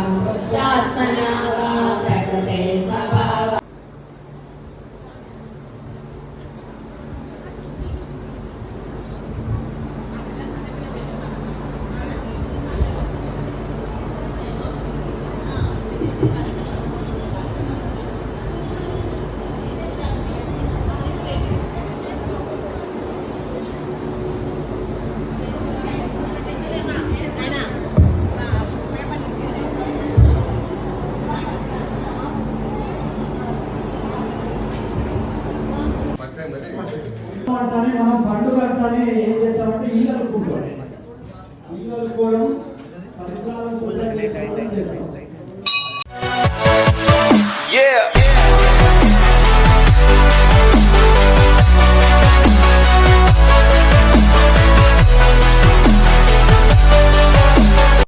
अमृतात्मना वा प्रकृते स्वभाव అంటానే మనం పండుగ అంటానే ఏం చేస్తామంటే ఇల్లు అనుకుంటాం ఇల్లు అనుకోవడం పరిసరాలను శుభ్రం చేసుకోవడం